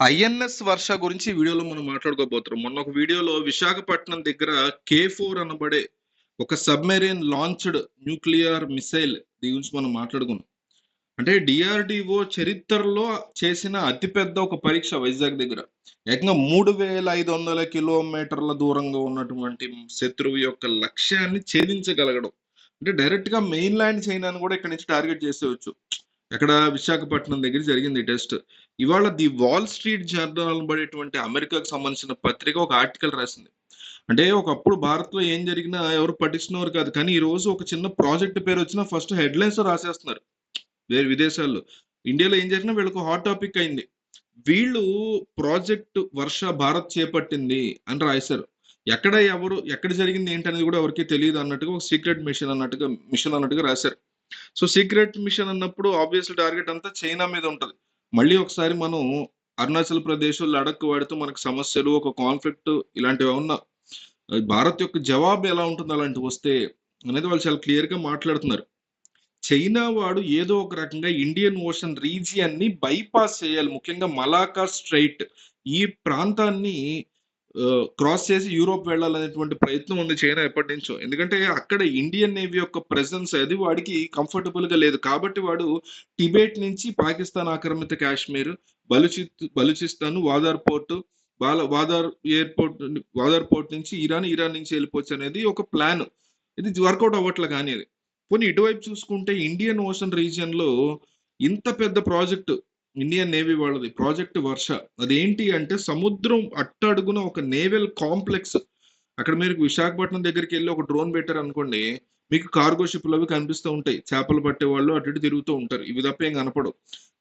INS వర్ష గురించి వీడియోలో మనం మాట్లాడుకోబోతున్నాం. మొన్న ఒక వీడియోలో విశాఖపట్నం దగ్గర కే ఫోర్ అనబడే ఒక సబ్మెరీన్ లాంచ్డ్ న్యూక్లియర్ మిసైల్ దీని గురించి మనం మాట్లాడుకున్నాం. అంటే డిఆర్డిఓ చరిత్రలో చేసిన అతిపెద్ద ఒక పరీక్ష వైజాగ్ దగ్గర. ఏకంగా మూడు వేల ఐదు వందల కిలోమీటర్ల దూరంగా ఉన్నటువంటి శత్రువు యొక్క లక్ష్యాన్ని ఛేదించగలగడం. అంటే డైరెక్ట్గా మెయిన్ ల్యాండ్ చైనాను కూడా ఇక్కడ నుంచి టార్గెట్ చేసేవచ్చు ఎక్కడ విశాఖపట్నం దగ్గర జరిగింది ఈ టెస్ట్. ఇవాళ ది వాల్ స్ట్రీట్ జర్నల్ పడేటువంటి అమెరికాకు సంబంధించిన పత్రిక ఒక ఆర్టికల్ రాసింది. అంటే ఒకప్పుడు భారత్లో ఏం జరిగినా ఎవరు పట్టించినవారు కాదు. కానీ ఈ రోజు ఒక చిన్న ప్రాజెక్ట్ పేరు వచ్చినా ఫస్ట్ హెడ్లైన్స్ రాసేస్తున్నారు. వేరే విదేశాల్లో. ఇండియాలో ఏం జరిగినా వీళ్ళకు హాట్ టాపిక్ అయింది. వీళ్ళు ప్రాజెక్ట్ వర్ష భారత్ చేపట్టింది అని రాశారు. ఎక్కడ ఎవరు ఎక్కడ జరిగింది ఏంటనేది కూడా ఎవరికి తెలియదు అన్నట్టుగా ఒక సీక్రెట్ మిషన్ అన్నట్టుగా మిషన్ అన్నట్టుగా రాశారు. సో సీక్రెట్ మిషన్ అన్నప్పుడు ఆబ్వియస్ టార్గెట్ అంతా చైనా మీద ఉంటుంది. మళ్ళీ ఒకసారి మనం అరుణాచల్ ప్రదేశ్ లడక్ వాడితో మనకు సమస్యలు ఒక కాన్ఫ్లిక్ట్ ఇలాంటివి ఉన్నా భారత్ యొక్క జవాబు ఎలా ఉంటుంది అలాంటివి వస్తే అనేది వాళ్ళు చాలా క్లియర్గా మాట్లాడుతున్నారు. చైనా వాడు ఏదో ఒక రకంగా ఇండియన్ ఓషన్ రీజియన్ని బైపాస్ చేయాలి. ముఖ్యంగా మలాకా స్ట్రైట్ ఈ ప్రాంతాన్ని క్రాస్ చేసి యూరోప్ వెళ్ళాలనేటువంటి ప్రయత్నం ఉంది చైనా ఎప్పటి నుంచో. ఎందుకంటే అక్కడ ఇండియన్ నేవీ యొక్క ప్రెసెన్స్ అది వాడికి కంఫర్టబుల్గా లేదు. కాబట్టి వాడు టిబెట్ నుంచి పాకిస్తాన్ ఆక్రమిత కాశ్మీర్ బలుచి బలుచిస్తాన్ వాదార్ పోర్ట్ బాల వాదార్ ఎయిర్పోర్ట్ వాదార్ పోర్ట్ నుంచి ఇరాన్ ఇరాన్ నుంచి వెళ్ళిపోవచ్చు అనేది ఒక ప్లాన్ ఇది వర్కౌట్ అవ్వట్లే కానీ అది. పోనీ ఇటువైపు చూసుకుంటే ఇండియన్ ఓషన్ రీజియన్లో ఇంత పెద్ద ప్రాజెక్ట్ ఇండియన్ నేవీ వాళ్ళది ప్రాజెక్ట్ వర్ష అదేంటి అంటే సముద్రం అట్టడుగున ఒక నేవల్ కాంప్లెక్స్. అక్కడ మీరు విశాఖపట్నం దగ్గరికి వెళ్ళి ఒక డ్రోన్ పెట్టారు అనుకోండి మీకు కార్గో షిప్లు అవి కనిపిస్తూ ఉంటాయి. చేపలు పట్టే వాళ్ళు అటు ఇటు తిరుగుతూ ఉంటారు. ఇవి తప్ప ఏం కనపడవు.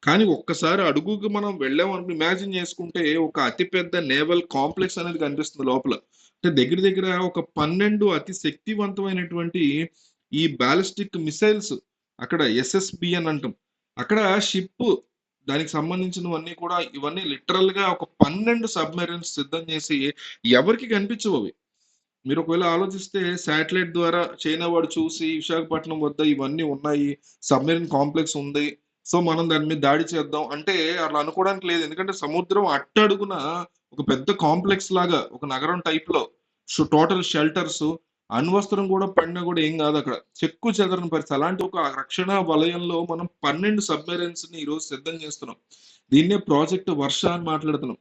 కానీ ఒక్కసారి అడుగుకి మనం వెళ్ళామనుకో ఇమాజిన్ చేసుకుంటే ఒక అతిపెద్ద నేవల్ కాంప్లెక్స్ అనేది కనిపిస్తుంది లోపల. అంటే దగ్గర దగ్గర ఒక పన్నెండు అతి శక్తివంతమైనటువంటి ఈ బాలిస్టిక్ మిసైల్స్ అక్కడ ఎస్ఎస్బి అని అంటాం. అక్కడ షిప్ దానికి సంబంధించినవన్నీ కూడా ఇవన్నీ లిటరల్గా ఒక పన్నెండు సబ్మెరీన్స్ సిద్ధం చేసి ఎవరికి కనిపించవు అవి. మీరు ఒకవేళ ఆలోచిస్తే శాటిలైట్ ద్వారా చైనా వాడు చూసి విశాఖపట్నం వద్ద ఇవన్నీ ఉన్నాయి సబ్మెరీన్ కాంప్లెక్స్ ఉంది సో మనం దాని మీద దాడి చేద్దాం. అంటే అట్లా అనుకోవడానికి లేదు. ఎందుకంటే సముద్రం అట్టడుగున ఒక పెద్ద కాంప్లెక్స్ లాగా ఒక నగరం టైప్లో టోటల్ షెల్టర్స్ అణ్వస్త్రం కూడా పడినా కూడా ఏం కాదు అక్కడ. చెక్కు చెదరని పరిస్థితి. అలాంటి ఒక రక్షణ వలయంలో మనం పన్నెండు సబ్మెరైన్స్ని ఈరోజు సిద్ధం చేస్తున్నాం. దీన్నే ప్రాజెక్ట్ వర్ష అని మాట్లాడుతున్నాం.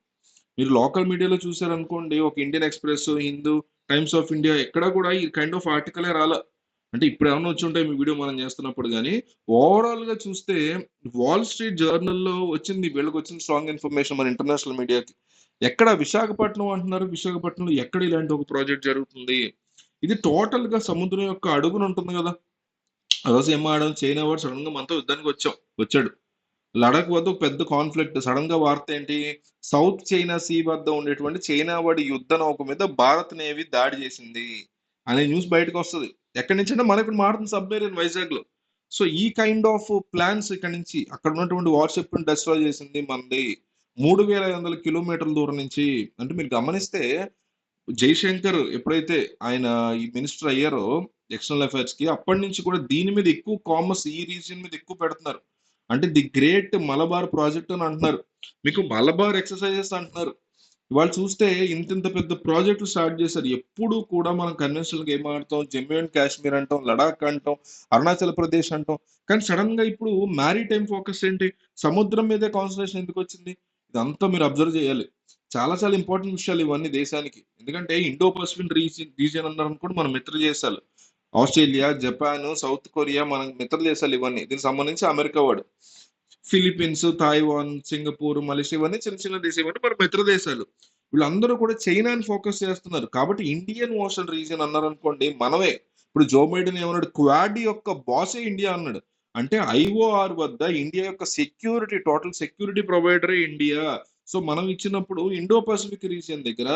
మీరు లోకల్ మీడియాలో చూసారనుకోండి ఒక Indian Express Hindu Times of India ఎక్కడ కూడా ఈ కైండ్ ఆఫ్ ఆర్టికలే రాల. అంటే ఇప్పుడు ఏమైనా వచ్చి ఉంటాయి మీ వీడియో మనం చేస్తున్నప్పుడు కానీ ఓవరాల్గా చూస్తే వాల్ స్ట్రీట్ జర్నల్లో వచ్చింది వీళ్ళకి వచ్చింది స్ట్రాంగ్ ఇన్ఫర్మేషన్ మన ఇంటర్నేషనల్ మీడియాకి ఎక్కడ విశాఖపట్నం అంటున్నారు విశాఖపట్నంలో ఎక్కడ ఇలాంటి ఒక ప్రాజెక్ట్ జరుగుతుంది? ఇది టోటల్గా సముద్రం యొక్క అడుగున ఉంటుంది కదా. ఆ రోజు ఏం ఆడడం? చైనా వాడు సడన్గా మనతో యుద్ధానికి వచ్చాం. వచ్చాడు. లడక్ వద్ద ఒక పెద్ద కాన్ఫ్లిక్ట్ సడన్గా వార్త ఏంటి? సౌత్ చైనా సీ వద్ద ఉండేటువంటి చైనా వాడి యుద్ధ నౌక మీద భారత్ నేవీ దాడి చేసింది అనే న్యూస్ బయటకు వస్తుంది. ఎక్కడి నుంచి అంటే మనకు మారుతుంది సబ్మెరీన్ వైజాగ్లో సో ఈ కైండ్ ఆఫ్ ప్లాన్స్ ఇక్కడ నుంచి అక్కడ ఉన్నటువంటి వాట్సాప్ డిస్ట్రాయ్ చేసింది మనది మూడు వేల ఐదు వందల కిలోమీటర్ల దూరం నుంచి అంటే మీరు గమనిస్తే జైశంకర్ ఎప్పుడైతే ఆయన ఈ మినిస్టర్ అయ్యారో ఎక్స్టర్నల్ అఫైర్స్కి అప్పటి నుంచి కూడా దీని మీద ఎక్కువ కామర్స్ ఈ రీజియన్ మీద ఎక్కువ పెడుతున్నారు. అంటే ది గ్రేట్ మలబార్ ప్రాజెక్ట్ అని అంటున్నారు. మీకు మలబార్ ఎక్సర్సైజెస్ అంటున్నారు. ఇవాళ చూస్తే ఇంత ఇంత పెద్ద ప్రాజెక్టులు స్టార్ట్ చేశారు. ఎప్పుడు కూడా మనం కన్వెన్షనల్ గేమ్ ఆడతాం జమ్మూ అండ్ కాశ్మీర్ అంటాం లడాక్ అంటాం అరుణాచల్ ప్రదేశ్ అంటాం. కానీ సడన్గా ఇప్పుడు మ్యారీ టైం ఫోకస్ ఏంటి? సముద్రం మీదే కాన్సన్ట్రేషన్ ఎందుకు వచ్చింది? ఇదంతా మీరు అబ్జర్వ్ చేయాలి. చాలా చాలా ఇంపార్టెంట్ విషయాలు ఇవన్నీ దేశానికి. ఎందుకంటే ఇండో పసిఫిక్ రీజియన్ రీజియన్ అన్నారు కూడా మన మిత్ర దేశాలు. ఆస్ట్రేలియా జపాన్ సౌత్ కొరియా మన మిత్ర దేశాలు ఇవన్నీ. దీనికి సంబంధించి అమెరికా వాడు. ఫిలిప్పీన్స్ తాయివాన్ సింగపూర్ మలేషియా ఇవన్నీ చిన్న చిన్న దేశం ఇవన్నీ మన మిత్ర దేశాలు. వీళ్ళందరూ కూడా చైనాని ఫోకస్ చేస్తున్నారు. కాబట్టి ఇండియన్ ఓషన్ రీజియన్ అన్నారు అనుకోండి మనమే. ఇప్పుడు జో బైడెన్ ఏమన్నాడు? క్వాడ్ యొక్క బాసే ఇండియా అన్నాడు. అంటే ఐఓఆర్ వద్ద ఇండియా యొక్క సెక్యూరిటీ టోటల్ సెక్యూరిటీ ప్రొవైడరే ఇండియా. సో మనం ఇచ్చినప్పుడు ఇండో పసిఫిక్ రీజియన్ దగ్గర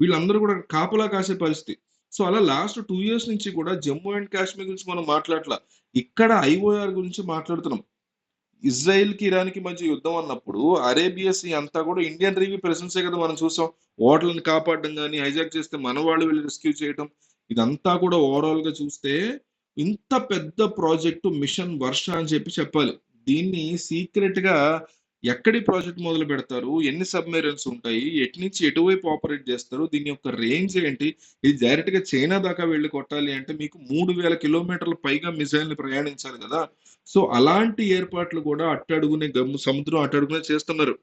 వీళ్ళందరూ కూడా కాపలా కాసే పరిస్థితి. సో అలా లాస్ట్ టూ ఇయర్స్ నుంచి కూడా జమ్మూ అండ్ కాశ్మీర్ గురించి మనం మాట్లాడలా ఇక్కడ ఐఓఆర్ గురించి మాట్లాడుతున్నాం. ఇజ్రాయెల్కి ఇరాన్కి మధ్య యుద్ధం అన్నప్పుడు అరేబియా సీ అంతా కూడా ఇండియన్ రేవీ ప్రెసెన్సే కదా మనం చూసాం. ఓటర్లను కాపాడడం కానీ హైజాక్ చేస్తే మన వాళ్ళు వెళ్ళి రెస్క్యూ చేయడం ఇదంతా కూడా ఓవరాల్గా చూస్తే ఇంత పెద్ద ప్రాజెక్టు మిషన్ వర్ష అని చెప్పి చెప్పాలి. దీన్ని సీక్రెట్గా ఎక్కడి ప్రాజెక్ట్ మొదలు పెడతారు? ఎన్ని సబ్మెరైన్స్ ఉంటాయి? ఎటు నుంచి ఎటువైపు ఆపరేట్ చేస్తారు? దీని యొక్క రేంజ్ ఏంటి? ఇది డైరెక్ట్గా చైనా దాకా వెళ్ళి కొట్టాలి అంటే మీకు మూడు వేల కిలోమీటర్ల పైగా మిసైల్ని ప్రయాణించాలి కదా. సో అలాంటి ఏర్పాట్లు కూడా అట్టడుగునే గమ్ము సముద్రం అట్టడుగునే చేస్తున్నారు.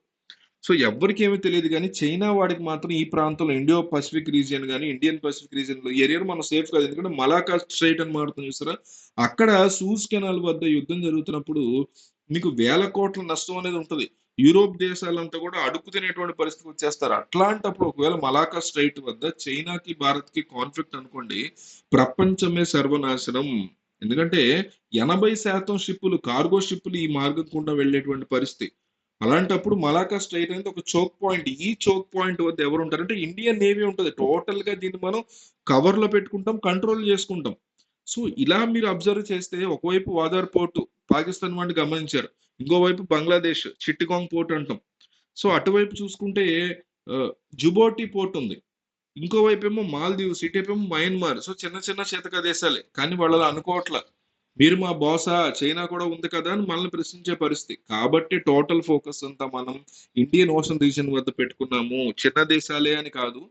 సో ఎవరికి ఏమీ తెలియదు కానీ చైనా వాడికి మాత్రం ఈ ప్రాంతంలో ఇండియో పసిఫిక్ రీజియన్ కానీ ఇండియన్ పసిఫిక్ రీజియన్లో ఏరియాలో మనం సేఫ్ కాదు. ఎందుకంటే మలాకా స్ట్రైట్ అని మారుతుంది చూసారా? అక్కడ సూజ్ కెనాల్ వద్ద యుద్ధం జరుగుతున్నప్పుడు మీకు వేల కోట్ల నష్టం అనేది ఉంటుంది. యూరోప్ దేశాలంతా కూడా అడుగు తినేటువంటి పరిస్థితికి వచ్చేస్తారు. అట్లాంటప్పుడు ఒకవేళ మలాకా స్ట్రైట్ వద్ద చైనాకి భారత్కి కాన్ఫ్లిక్ట్ అనుకోండి ప్రపంచమే సర్వనాశనం. ఎందుకంటే ఎనభై శాతం షిప్పులు కార్గో షిప్పులు ఈ మార్గం గుండా వెళ్ళేటువంటి పరిస్థితి. అలాంటప్పుడు మలాకా స్ట్రైట్ అనేది ఒక చోక్ పాయింట్ ఈ చోక్ పాయింట్ వద్ద ఎవరు ఉంటారంటే ఇండియన్ నేవీ ఉంటుంది. టోటల్గా దీన్ని మనం కవర్లో పెట్టుకుంటాం కంట్రోల్ చేసుకుంటాం. సో ఇలా మీరు అబ్జర్వ్ చేస్తే ఒకవైపు వాదార్ పోర్టు పాకిస్తాన్ వాడిని గమనించారు. ఇంకోవైపు బంగ్లాదేశ్ చిట్టిగాంగ్ పోర్ట్ అంటాం. సో అటువైపు చూసుకుంటే జుబోటి పోర్ట్ ఉంది. ఇంకోవైపు ఏమో మాల్దీవ్స్ ఇటువైపు ఏమో మయన్మార్. సో చిన్న చిన్న చేతక దేశాలే కానీ వాళ్ళు అనుకోవట్ల. మీరు మా బాసా చైనా కూడా ఉంది కదా అని మనల్ని ప్రశ్నించే పరిస్థితి. కాబట్టి టోటల్ ఫోకస్ అంతా మనం ఇండియన్ ఓషన్ రీజన్ వద్ద పెట్టుకున్నాము. చిన్న దేశాలే అని కాదు.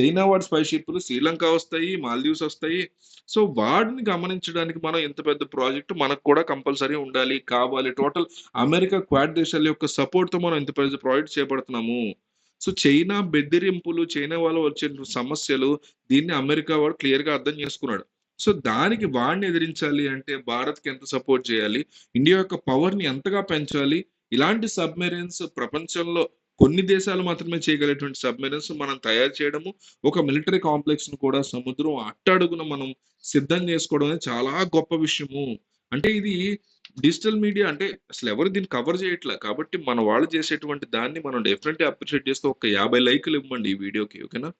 చైనా వాడి స్పై షిప్లు శ్రీలంక వస్తాయి మాల్దీవ్స్ వస్తాయి. సో వాడిని గమనించడానికి మనం ఇంత పెద్ద ప్రాజెక్ట్ మనకు కూడా కంపల్సరీ ఉండాలి కావాలి. టోటల్ అమెరికా క్వాడ్ దేశాల యొక్క సపోర్ట్తో మనం ఇంత పెద్ద ప్రాజెక్ట్ చేపడుతున్నాము. సో చైనా బెదిరింపులు చైనా వాళ్ళు వచ్చే సమస్యలు దీన్ని అమెరికా వాడు క్లియర్గా అర్థం చేసుకున్నాడు. సో దానికి వాడిని ఎదిరించాలి అంటే భారత్కి ఎంత సపోర్ట్ చేయాలి? ఇండియా యొక్క పవర్ని ఎంతగా పెంచాలి? ఇలాంటి సబ్మెరైన్స్ ప్రపంచంలో కొన్ని దేశాలు మాత్రమే చేయగలిగేటువంటి సబ్మెరైన్స్ మనం తయారు చేయడము ఒక మిలిటరీ కాంప్లెక్స్ను కూడా సముద్రం అట్టడుగున మనం సిద్ధం చేసుకోవడం అనేది చాలా గొప్ప విషయము. అంటే ఇది డిజిటల్ మీడియా అంటే అసలు ఎవరు దీన్ని కవర్ చేయట్లే కాబట్టి మన వాళ్ళు చేసేటువంటి దాన్ని మనం డెఫినెట్లీ అప్రిషియేట్ చేస్తే ఒక యాభై లైకులు ఇవ్వండి ఈ వీడియోకి ఓకేనా?